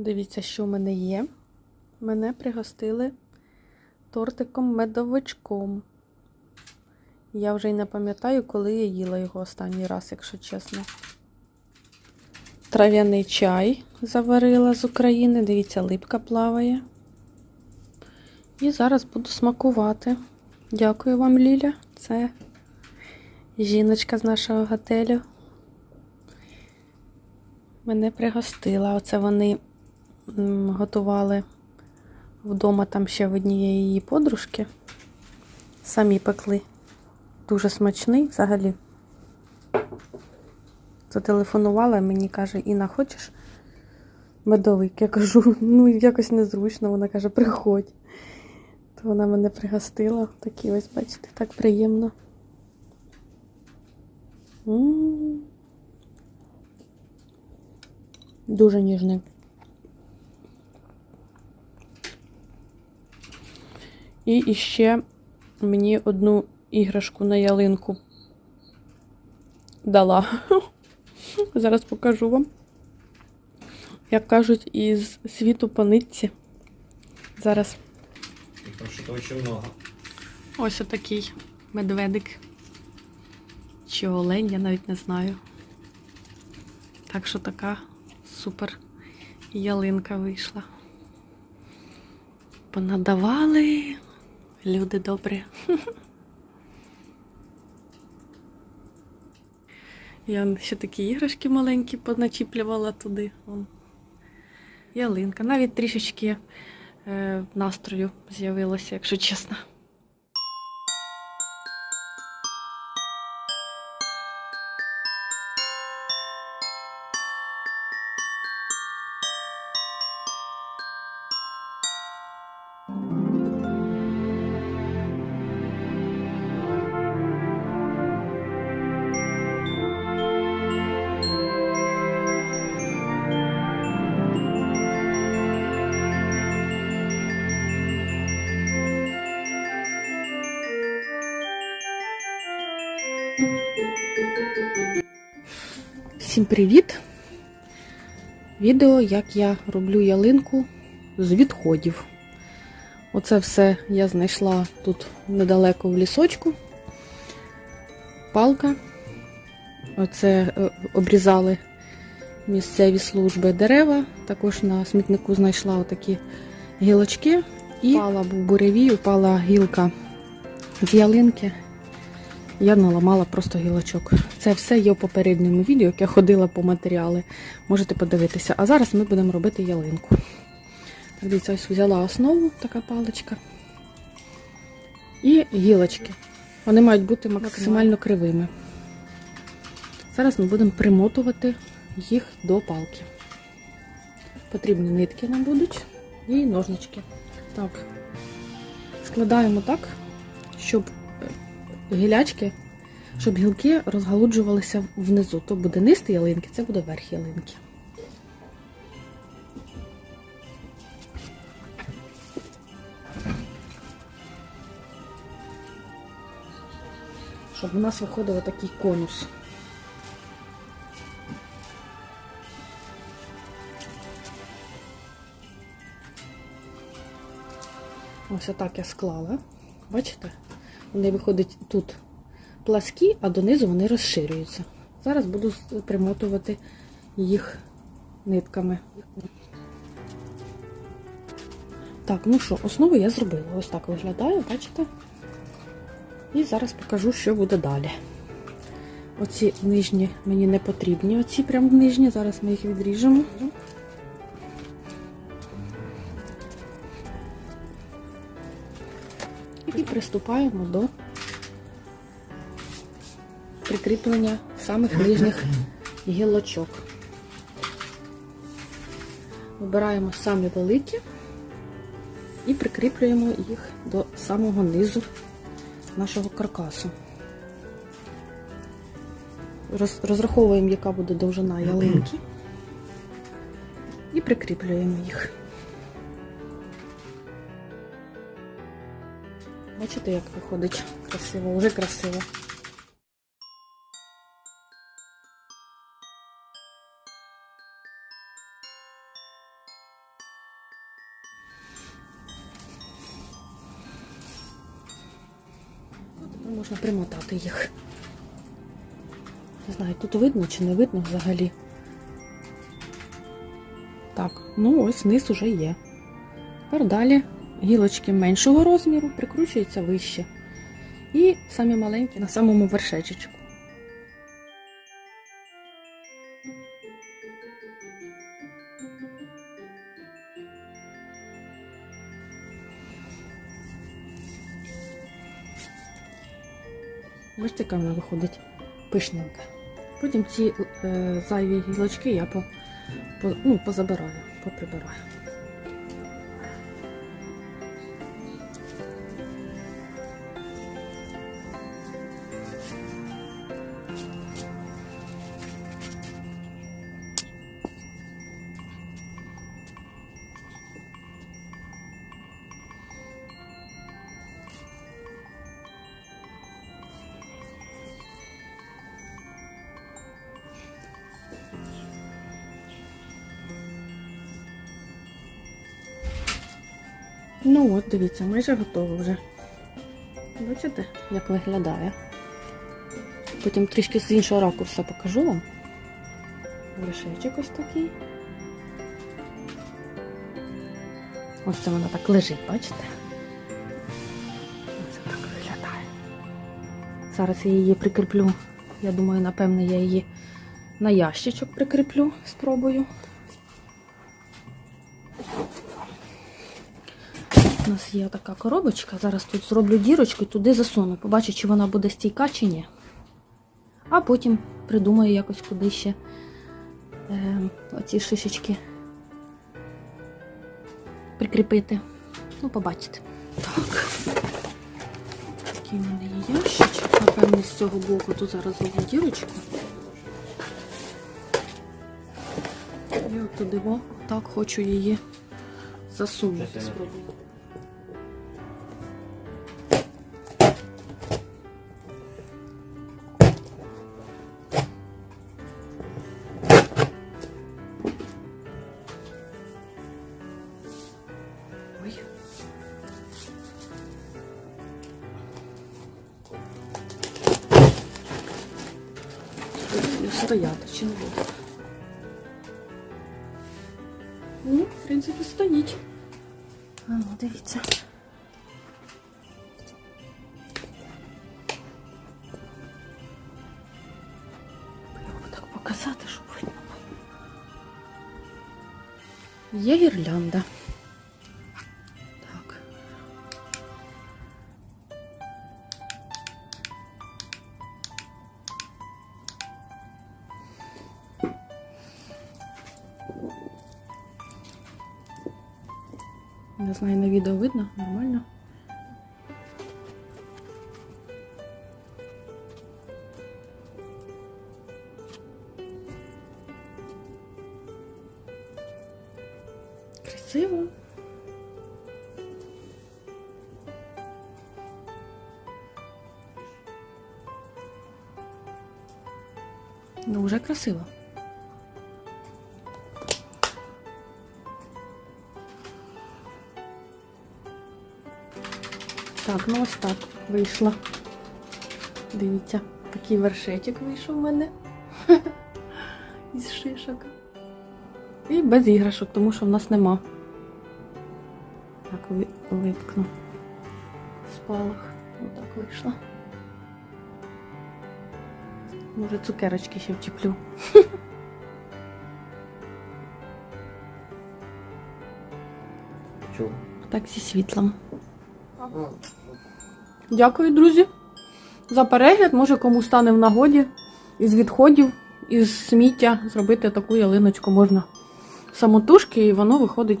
Дивіться, що в мене є. Мене пригостили тортиком медовичком. Я вже й не пам'ятаю, коли я їла його останній раз, якщо чесно. Трав'яний чай заварила з України. Дивіться, липка плаває. І зараз буду смакувати. Дякую вам, Ліля. Це жіночка з нашого готелю. Мене пригостила. Оце вони готували вдома там ще в однієї її подружки. Самі пекли. Дуже смачний взагалі. Зателефонувала мені каже, Інна, хочеш медовик? Я кажу, ну якось незручно. Вона каже, приходь. То вона мене пригостила. Такі ось, бачите, так приємно. М. Дуже ніжний. І іще мені одну іграшку на ялинку дала. Зараз покажу вам. Як кажуть, із світу по нитці. Зараз ось отакий медведик. Чи олень, я навіть не знаю. Так що така супер ялинка вийшла. Понадавали люди добрі. Я ще такі іграшки маленькі поначіплювала туди. Ялинка. Навіть трішечки е, настрою з'явилося, якщо чесно. Всім привіт! Відео, як я роблю ялинку з відходів. Оце все я знайшла тут недалеко в лісочку. Палка. Оце е, обрізали місцеві служби дерева. Також на смітнику знайшла отакі гілочки. І впала був буревій, упала гілка з ялинки. Я наламала просто гілочок. Це все є в попередньому відео, як я ходила по матеріали. Можете подивитися. А зараз ми будемо робити ялинку. Так, дивіться, ось взяла основу, така паличка. І гілочки. Вони мають бути максимально кривими. Зараз ми будемо примотувати їх до палки. Потрібні нитки нам будуть і ножнички. Так, складаємо так, щоб гілячки, щоб гілки розгалуджувалися внизу. То буде низ ялинки, це буде верх ялинки. Щоб у нас виходив такий конус. Ось отак я склала. Бачите? Вони виходять тут пласкі, а донизу вони розширюються. Зараз буду примотувати їх нитками. Так, ну що, основу я зробила. Ось так виглядає, бачите? І зараз покажу, що буде далі. Оці нижні мені не потрібні, оці прям нижні, зараз ми їх відріжемо. Приступаємо до прикріплення самих нижніх гілочок. Вибираємо самі великі і прикріплюємо їх до самого низу нашого каркасу. Розраховуємо, яка буде довжина ялинки, і прикріплюємо їх. Бачите, як виходить? Красиво, вже красиво. Ну, тепер можна примотати їх. Не знаю, тут видно чи не видно взагалі. Так, ну ось низ уже є. Тепер далі гілочки меншого розміру прикручуються вище. І самі маленькі на самому вершечечку. Бачите, яка вона виходить пишненька. Потім ці е, зайві гілочки я по, по, ну, позабираю, поприбираю. Ну от, дивіться, майже готово вже. Бачите, як виглядає? Потім трішки з іншого ракурсу покажу вам. Вершечок ось такий. Ось це вона так лежить, бачите? Ось так виглядає. Зараз я її прикріплю. Я думаю, напевне, я її на ящичок прикріплю, спробую. У нас є така коробочка. Зараз тут зроблю дірочку і туди засуну. Побачу, чи вона буде стійка, чи ні. А потім придумаю якось куди ще е, оці шишечки прикріпити. Ну, побачите. Так. Такий в мене є ящичок. Напевно, з цього боку тут зараз зроблю дірочку. І от туди во, так хочу її засунути. Щось я не- Спробую. Ой. Буду Стояти чи не буду? Ну, в принципі, стоїть. А ну, дивіться. Треба так показати, щоб видно. Є гірлянда. Не знаю, на відео видно, нормально. Красиво. Ну, вже красиво. Так, ну ось так вийшло. Дивіться, такий вершечок вийшов у мене із шишок. І без іграшок, тому що в нас нема. Так, ви- виткну. Спалах. Отак вийшло. Може, цукерочки ще вчеплю. Чув. Так, зі світлом. Дякую, друзі, за перегляд. Може, кому стане в нагоді із відходів, із сміття зробити таку ялиночку можна самотужки, і воно виходить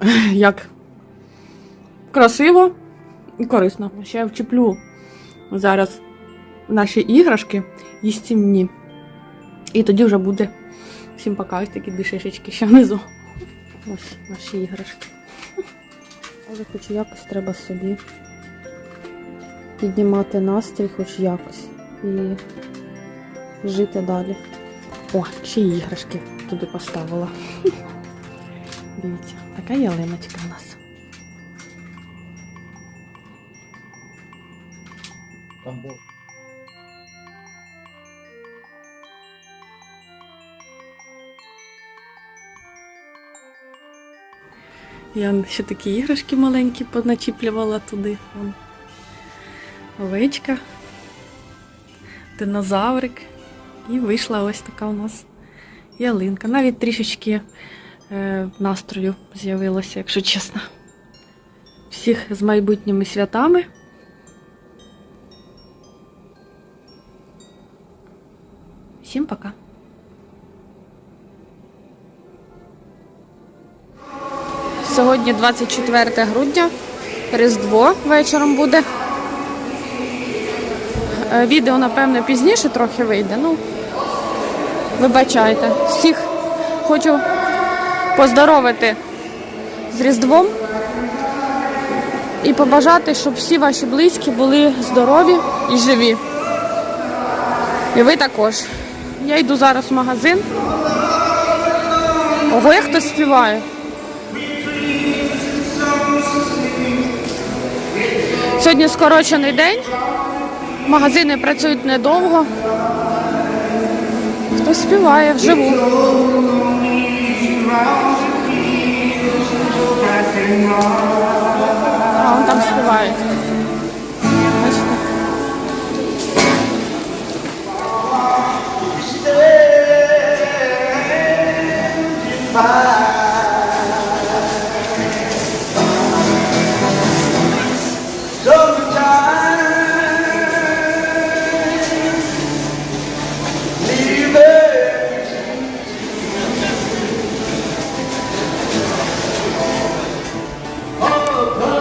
як красиво і корисно. Ще я вчеплю зараз наші іграшки їстівні. І тоді вже буде всім пока такі дві шишечки ще внизу. Ось наші іграшки. Але хоч якось треба собі піднімати настрій, хоч якось. І жити далі. О, ще іграшки туди поставила. Дивіться, така ялиночка у нас. Компот. Я ще такі іграшки маленькі поначіплювала туди. Вон. Овечка, динозаврик. І вийшла ось така у нас ялинка. Навіть трішечки е, настрою з'явилося, якщо чесно. Всіх з майбутніми святами. Всім пока. Сьогодні 24 грудня, Різдво вечором буде. Е, Відео, напевне, пізніше трохи вийде. Ну, вибачайте. Всіх хочу поздоровити з Різдвом і побажати, щоб всі ваші близькі були здорові і живі. І ви також. Я йду зараз в магазин. Ого, як хтось співає. Сьогодні скорочений день. Магазини працюють недовго. Хтось співає вживу. А, он там співає. Бачите?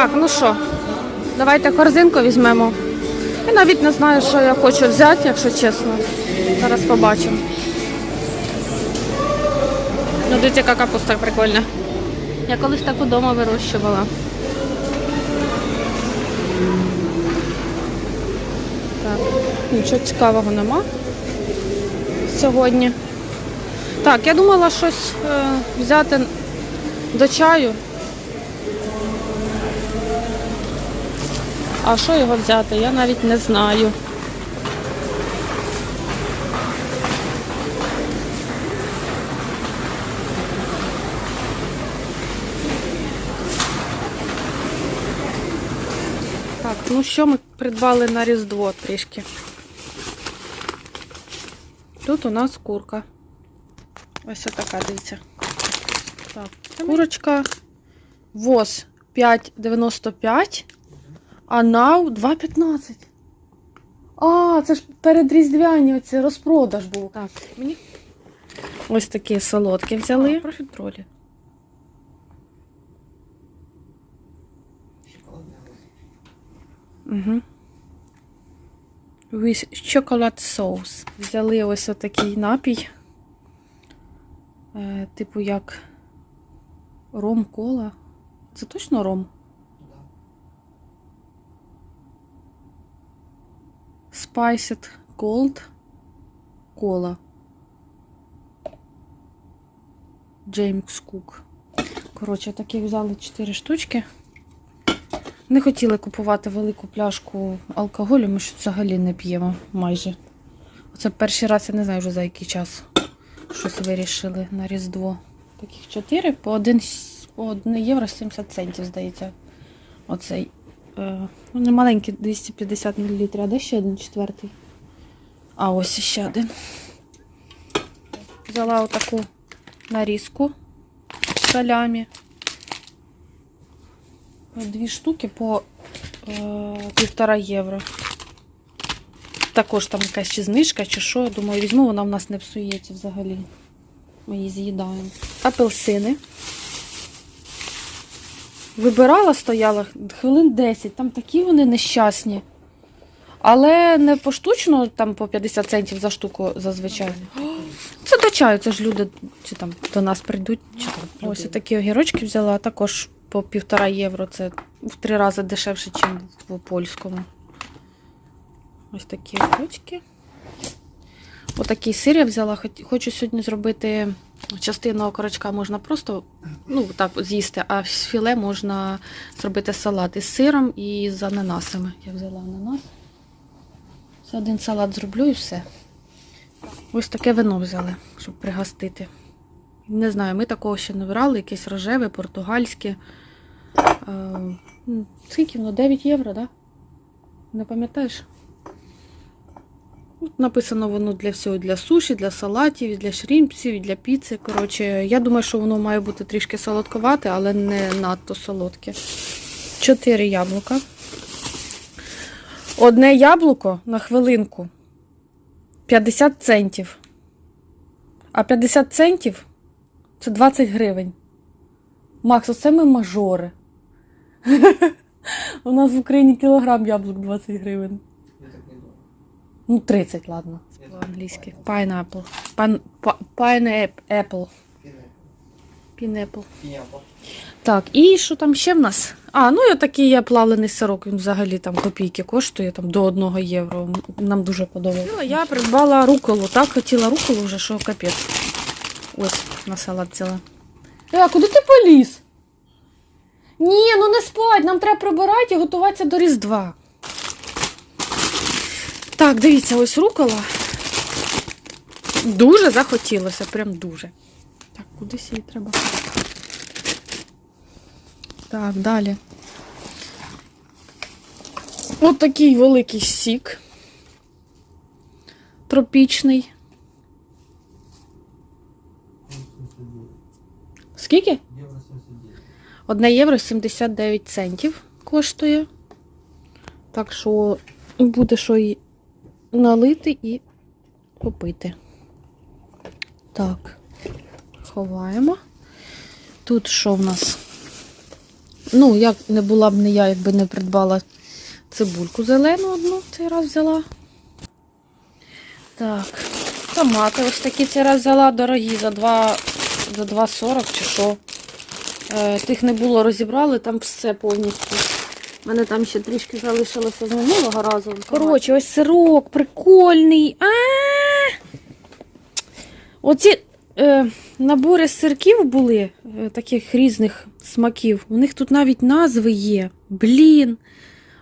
Так, ну що, давайте корзинку візьмемо. Я навіть не знаю, що я хочу взяти, якщо чесно. Зараз побачимо. Ну, дивіться, яка капуста прикольна. Я колись так удома вирощувала. Так, нічого цікавого нема сьогодні. Так, я думала щось е, взяти до чаю. А що його взяти? Я навіть не знаю. Так, ну що ми придбали на Різдво трішки? Тут у нас курка. Ось така, дивіться. Так, курочка. ВОЗ 5,95. А нау 2,15. А, це ж передріздвяні оці розпродаж був. Так, мені. Ось такі солодкі взяли. Профітролі. Угу. With chocolate sauce. Взяли ось отакий напій. Е, типу як ром кола. Це точно ром? Spiced Cold Cola. Джеймс Кук. Коротше, такі взяли 4 штучки. Не хотіли купувати велику пляшку алкоголю, ми ж взагалі не п'ємо майже. Оце перший раз, я не знаю вже за який час щось вирішили на Різдво. Таких 4 по 1, по 1 євро 70 центів, здається. Оцей. Е, ну, не маленький 250 мл, а де ще один четвертий? А ось ще один. Взяла отаку нарізку салямі. Дві штуки по е, півтора євро. Також там якась чи знижка, чи що. Думаю, візьму, вона в нас не псується взагалі. Ми її з'їдаємо. Апельсини. Вибирала, стояла хвилин 10, там такі вони нещасні. Але не поштучно, там по 50 центів за штуку зазвичай. Це до чаю, це ж люди чи там до нас прийдуть. Чи там. Ось такі огірочки взяла, також по півтора євро. Це в три рази дешевше, ніж в польському. Ось такі огірочки. Отакий сир я взяла. Хочу сьогодні зробити частину окорочка можна просто ну, так, з'їсти, а з філе можна зробити салат із сиром і з ананасами. Я взяла ананас. Це один салат зроблю і все. Ось таке вино взяли, щоб пригостити. Не знаю, ми такого ще не брали, якесь рожеве, португальське. Е, Скільки воно? 9 євро, так? Да? Не пам'ятаєш? Написано воно для всього, для суші, для салатів, для шрімпсів, для піци. Коротше, я думаю, що воно має бути трішки солодковате, але не надто солодке. Чотири яблука. Одне яблуко на хвилинку 50 центів. А 50 центів це 20 гривень. Макс, оце ми мажори. У нас в Україні кілограм яблук 20 гривень. Я так не думаю. Ну, 30, ладно. По-англійськи. Pineapple. Пан, па, pineapple. Pineapple. Так, і що там ще в нас? А, ну і отакий є плавлений сирок, він взагалі там копійки коштує, там до 1 євро. Нам дуже подобається. Я придбала руколу, так хотіла руколу вже, що капець. Ось на салат взяла. Е, а куди ти поліз? Ні, ну не спать, нам треба прибирати і готуватися до Різдва. Так, дивіться, ось рукола. Дуже захотілося, прям дуже. Так, кудись її треба. Так, далі. Ось такий великий сік. Тропічний. Скільки? Одне євро 79 центів коштує. Так що буде що і налити і попити. Так, ховаємо. Тут що в нас? Ну, як не була б не я, якби не придбала цибульку зелену одну цей раз взяла. Так, томати ось такі цей раз взяла дорогі за 2, за 2,40 чи що. Е, тих не було, розібрали, там все повністю. У мене там ще трішки залишилося з минулого разу. Коротше, ось сирок прикольний. А! Оці е, набори сирків були, е, таких різних смаків. У них тут навіть назви є. Блін.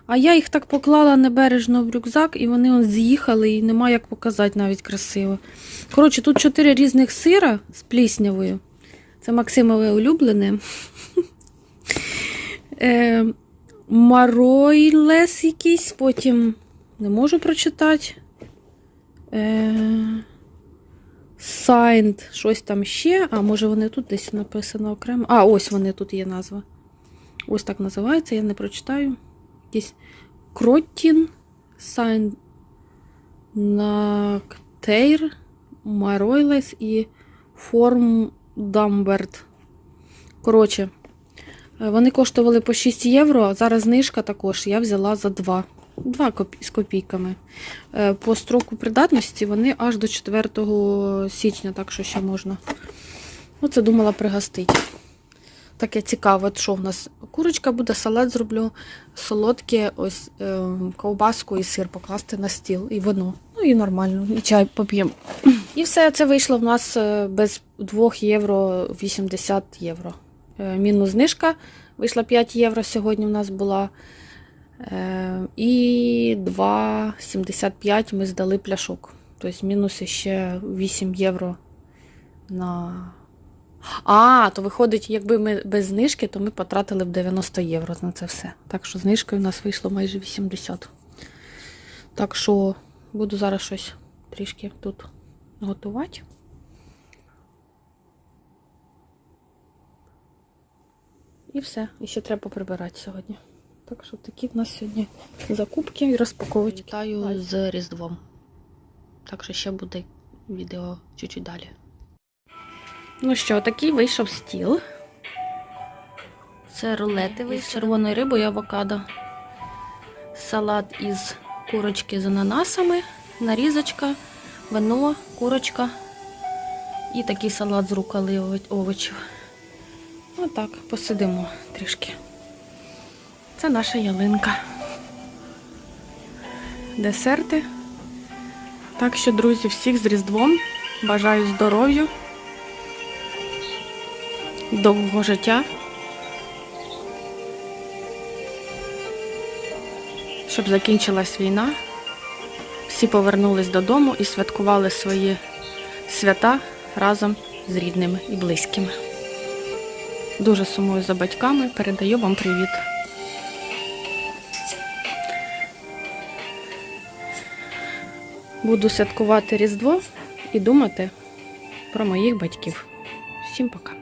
А я їх так поклала небережно в рюкзак, і вони он з'їхали, і нема як показати навіть красиво. Коротше, тут чотири різних сира з пліснявою. Це Максимове улюблене. Маройлес якийсь, потім не можу прочитати. Е, Сайнт, щось там ще. А може вони тут десь написано окремо. А, ось вони тут є назва. Ось так називається, я не прочитаю. Якийсь Кроттін, Сайн Нактейр, Маройлес і Форм Дамберт. Коротше, вони коштували по 6 євро, зараз знижка також. Я взяла за 2. 2 копі- з копійками. Е, По строку придатності вони аж до 4 січня, так що ще можна. Оце думала пригостити. Таке цікаве, що в нас курочка буде, салат зроблю, солодке, ось е, ковбаску і сир покласти на стіл, і вино. Ну і нормально, і чай поп'ємо. І все це вийшло в нас е, без 2 євро 80 євро. Е, Мінус знижка вийшла 5 євро сьогодні в нас була. Е, І 2,75 ми здали пляшок. Тобто мінус ще 8 євро на. А, то виходить, якби ми без знижки, то ми потратили б 90 євро на це все. Так що знижкою у нас вийшло майже 80. Так що буду зараз щось трішки тут готувати. І все. І ще треба прибирати сьогодні. Так що такі в нас сьогодні закупки і розпаковочки. Вітаю з Різдвом. Так що ще буде відео чуть-чуть далі. Ну що, такий вийшов стіл. Це рулети з червоною рибою і авокадо. Салат із курочки з ананасами, нарізочка, вино, курочка і такий салат з руколи ово- овочів. Отак, посидимо трішки. Це наша ялинка. Десерти. Так що, друзі, всіх з Різдвом. Бажаю здоров'я, довгого життя. Щоб закінчилась війна. Всі повернулись додому і святкували свої свята разом з рідними і близькими. Дуже сумую за батьками, передаю вам привіт. Буду святкувати Різдво і думати про моїх батьків. Всім пока.